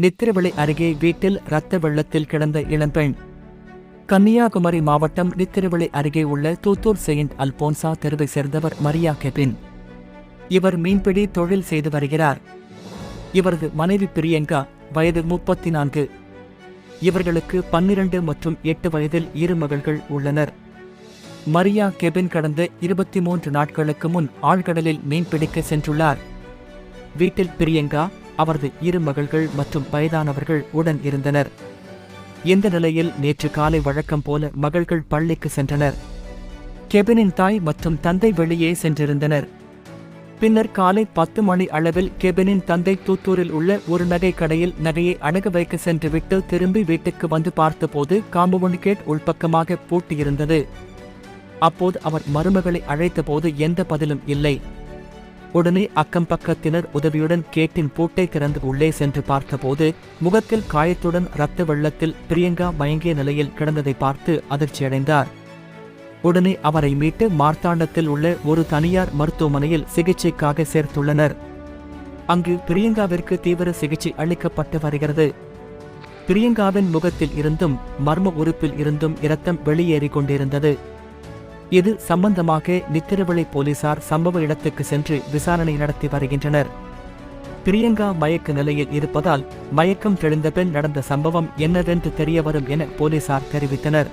நித்திரவிளை அருகே வீட்டில் இரத்த வெள்ளத்தில் கிடந்த இளம்பெண் கன்னியாகுமரி மாவட்டம் நித்திரவிளை அருகே உள்ள தூத்தூர் செயின்ட் அல்போன்சா தெருவை சேர்ந்தவர் மரியா கெபின். இவர் மீன்பிடி தொழில் செய்து வருகிறார். இவரது மனைவி பிரியங்கா வயது முப்பத்தி நான்கு இவர்களுக்கு பன்னிரண்டு மற்றும் எட்டு வயதில் இரு மகள்கள் உள்ளனர். மரியா கெபின் கடந்த இருபத்தி மூன்று நாட்களுக்கு முன் ஆழ்கடலில் மீன்பிடிக்க சென்றுள்ளார். வீட்டில் பிரியங்கா அவரது இரு மகள்கள் மற்றும் வயதானவர்கள் உடன் இருந்தனர். இந்த நிலையில் நேற்று காலை வழக்கம் போல மகள்கள் பள்ளிக்கு சென்றனர். கெபினின் தாய் மற்றும் தந்தை வெளியே சென்றிருந்தனர். பின்னர் காலை பத்து மணி அளவில் கெபினின் தந்தை தூத்தூரில் உள்ள ஒரு நகை கடையில் நகையை அணுக வைக்க சென்றுவிட்டு திரும்பி வீட்டுக்கு வந்து பார்த்தபோது காம்பவுண்ட் கேட் உள்பக்கமாக பூட்டியிருந்தது. அப்போது அவர் மருமகளை அழைத்தபோது எந்த பதிலும் இல்லை. உடனே அக்கம் பக்கத்தினர் உதவியுடன் கேட்டின் பூட்டை திறந்து உள்ளே சென்று பார்த்தபோது முகத்தில் காயத்துடன் இரத்த வெள்ளத்தில் பிரியங்கா மயங்கிய நிலையில் கிடந்ததை பார்த்து அதிர்ச்சியடைந்தார். உடனே அவரை மீட்டு மார்த்தாண்டத்தில் உள்ள ஒரு தனியார் மருத்துவமனையில் சிகிச்சைக்காக சேர்த்துள்ளனர். அங்கு பிரியங்காவிற்கு தீவிர சிகிச்சை அளிக்கப்பட்டு வருகிறது. பிரியங்காவின் முகத்தில் இருந்தும் மர்ம உறுப்பில் இருந்தும் இரத்தம் வெளியேறிக் கொண்டிருந்தது. இது சம்பந்தமாக நித்திரவிளை போலீசார் சம்பவ இடத்துக்கு சென்று விசாரணை நடத்தி வருகின்றனர். பிரியங்கா மயக்க நிலையில் இருப்பதால் மயக்கம் தெளிந்த பின் நடந்த சம்பவம் என்னவென்று தெரியவரும் என போலீசார் தெரிவித்தனர்.